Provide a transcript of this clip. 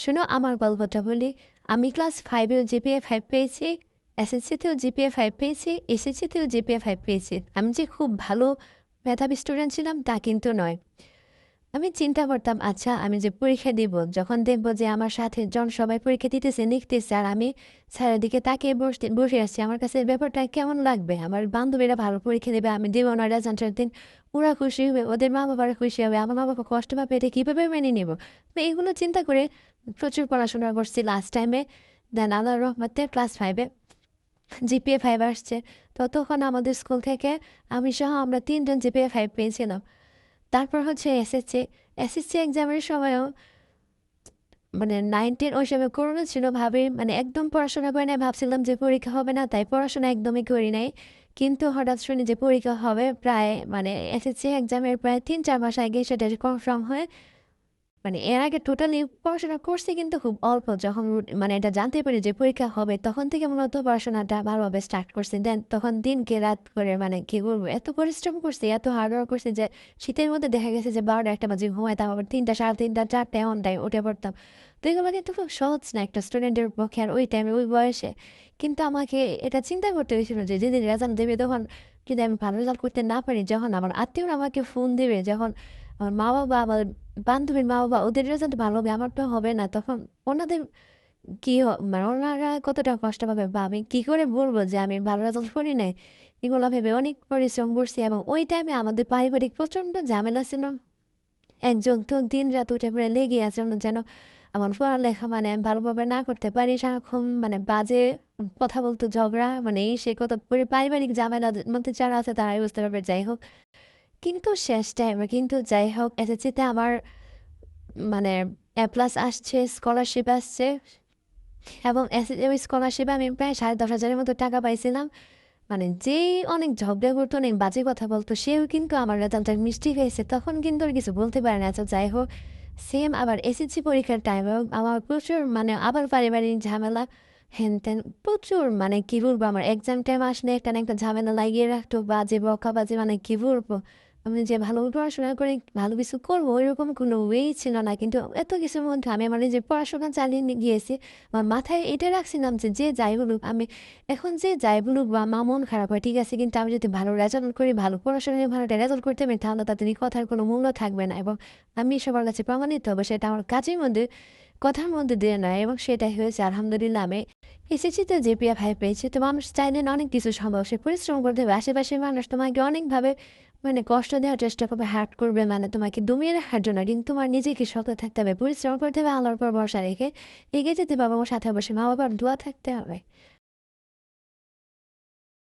শোনো আমার গল্পটা বলি। আমি ক্লাস ফাইভেও জিপিএ ফাইভ পেয়েছি এসএসসিতেও জিপিএ ফাইভ পেয়েছি এসএসসিতেও জিপিএ ফাইভ পেয়েছি। আমি যে খুব ভালো মেধাবী স্টুডেন্ট ছিলাম তা কিন্তু নয়। আমি চিন্তা করতাম আচ্ছা আমি যে পরীক্ষা দিব, যখন দেখব যে আমার সাথে জন সবাই পরীক্ষা দিতেছে, লিখতেছে, আর আমি স্যারের দিকে তাকিয়ে বসতে, বসে আসছি আমার কাছে ব্যাপারটা কেমন লাগবে? আমার বান্ধবীরা ভালো পরীক্ষা দেবে, আমি দেবো না, রেজাল্টের দিন ওরা খুশি হবে, ওদের মা বাবারা খুশি হবে, আমার মা বাবা কষ্ট পাবে এটা কীভাবে মেনে নেব? এইগুলো চিন্তা করে প্রচুর পড়াশোনা করছি লাস্ট টাইমে দেন আল্লাহ রহমতে ক্লাস ফাইভে জিপিএ ফাইভ আসছে। তো তখন আমাদের স্কুল থেকে আমি সহ আমরা তিনজন জিপিএ ফাইভ পেয়েছিলাম। তারপর হচ্ছে এসএসসি এসএসসি এক্সামের সময়ও মানে নাইনটিন ওই সময় করোনা ছিল ভাবে মানে একদম পড়াশোনা করে নাই, ভাবছিলাম যে পরীক্ষা হবে না, তাই পড়াশোনা একদমই করি নাই। কিন্তু হঠাৎ শুনি যে পরীক্ষা হবে প্রায় মানে এসএসসি এক্সামের প্রায় তিন, চার মাস আগে সেটা কনফার্ম হয়ে। মানে এর আগে টোটালি পড়াশোনা করছি কিন্তু খুব অল্প। যখন মানে এটা জানতে পারি যে পরীক্ষা হবে, তখন থেকে মূলত পড়াশোনাটা ভালোভাবে স্টার্ট করছি। দেন তখন দিনকে রাত করে মানে কি করব এত পরিশ্রম করছি, এত হার্ডওয়ার্ক করছি যে শীতের মধ্যে দেখা গেছে যে বারোটা একটা বাজে ঘুমাইতাম, আবার তিনটা, সাড়ে তিনটা চারটা এমনটাই উঠে পড়তাম। তো এগুলো কিন্তু খুব সহজ না একটা স্টুডেন্টের পক্ষে আর ওই টাইমে ওই বয়সে। কিন্তু আমাকে এটা চিন্তা করতে হয়েছিল যে যেদিন রেজাল্ট দেবে, তখন যদি আমি ভালো রেজাল্ট করতে না পারি, যখন আমার আত্মীয়রা আমাকে ফোন দেবে, যখন আমার মা বাবা আমার বান্ধবীর মা বাবা ওদের রেজাল্ট ভালো হবে, আমার তো হবে না। তখন ওনাদের কি মানে ওনারা কতটা কষ্ট পাবে? বা আমি কী করে বলব যে আমি ভালো রেজাল্ট করি নাই? এগুলো ভেবে অনেক পরিশ্রম করছি এবং ওই টাইমে আমাদের পারিবারিক প্রচণ্ড ঝামেলা ছিল। একজন তো দিন রাত উঠে পড়ে লেগে আছে যেন আমার পড়ালেখা মানে ভালোভাবে না করতে পারি, সারাক্ষণ মানে বাজে কথা বলতো, ঝগড়া মানে সে কত পারিবারিক ঝামেলার মধ্যে যারা আছে তারাই বুঝতে পারবে। যাই হোক কিন্তু শেষ টাইমে কিন্তু যাই হোক এসএসসিতে আমার মানে এ প্লাস আসছে স্কলারশিপ আসছে এবং এস- ওই স্কলারশিপে আমি প্রায় সাড়ে দশ হাজারের মতো টাকা পাইছিলাম। মানে যেই অনেক ঝগড়া করতো অনেক বাজে কথা বলতো, সেও কিন্তু আমার রেজাল্টটা মিষ্টি হয়েছে। তখন কিন্তু আর কিছু বলতে পারে না তো যাই হোক সেম আবার এসএসসি পরীক্ষার টাইমেও আমার প্রচুর মানে আবার পারিবারিক ঝামেলা, হেন তেন প্রচুর মানে কি বলব, আমার এক্সাম টাইম আসলে একটা না একটা ঝামেলা লাগিয়ে রাখতো, বাজে বকা বাজে মানে কি বলব। আমি যে ভালো পড়াশোনা করে, ভালো কিছু করব, ওইরকম কোনো ওয়েই ছিল না। কিন্তু এত কিছুর মধ্যে আমি আমার যে পড়াশোনা চালিয়ে গিয়েছি। আমার মাথায় এটা রাখছিলাম যে যে যাই বলুক, আমি এখন যে যাই বলুক, বা মা মন খারাপ হয়, ঠিক আছে, কিন্তু আমি যদি ভালো রেজাল্ট করি, ভালো পড়াশোনা ভালো রেজাল্ট করতে পারি, তাহলে তাদের কথার কোনো মূল্য থাকবে না। এবং আমি সবার কাছে প্রমাণিত হবে, সেটা আমার কাজের মধ্যে কথার মধ্যে দিয়ে নেয় এবং সেটাই হয়েছে, আলহামদুলিল্লাহ, আমি এসেছিতে যে পিয়া ভাই পেয়েছে। তো মানুষ চাইলেন অনেক কিছু সম্ভব, সে পরিশ্রম করতে হবে। আশেপাশে মানুষ তোমাকে অনেকভাবে মানে কষ্ট দেওয়ার চেষ্টা করবে হার্ট করবে মানে তোমাকে দমিয়ে রাখার জন্য। কিন্তু তোমার নিজেকে শক্ত থাকতে হবে, পরিশ্রম করতে হবে আলোর পর ভরসা রেখে এগিয়ে যেতে বাবা সাথে বসে মা বাবার দোয়া থাকতে হবে।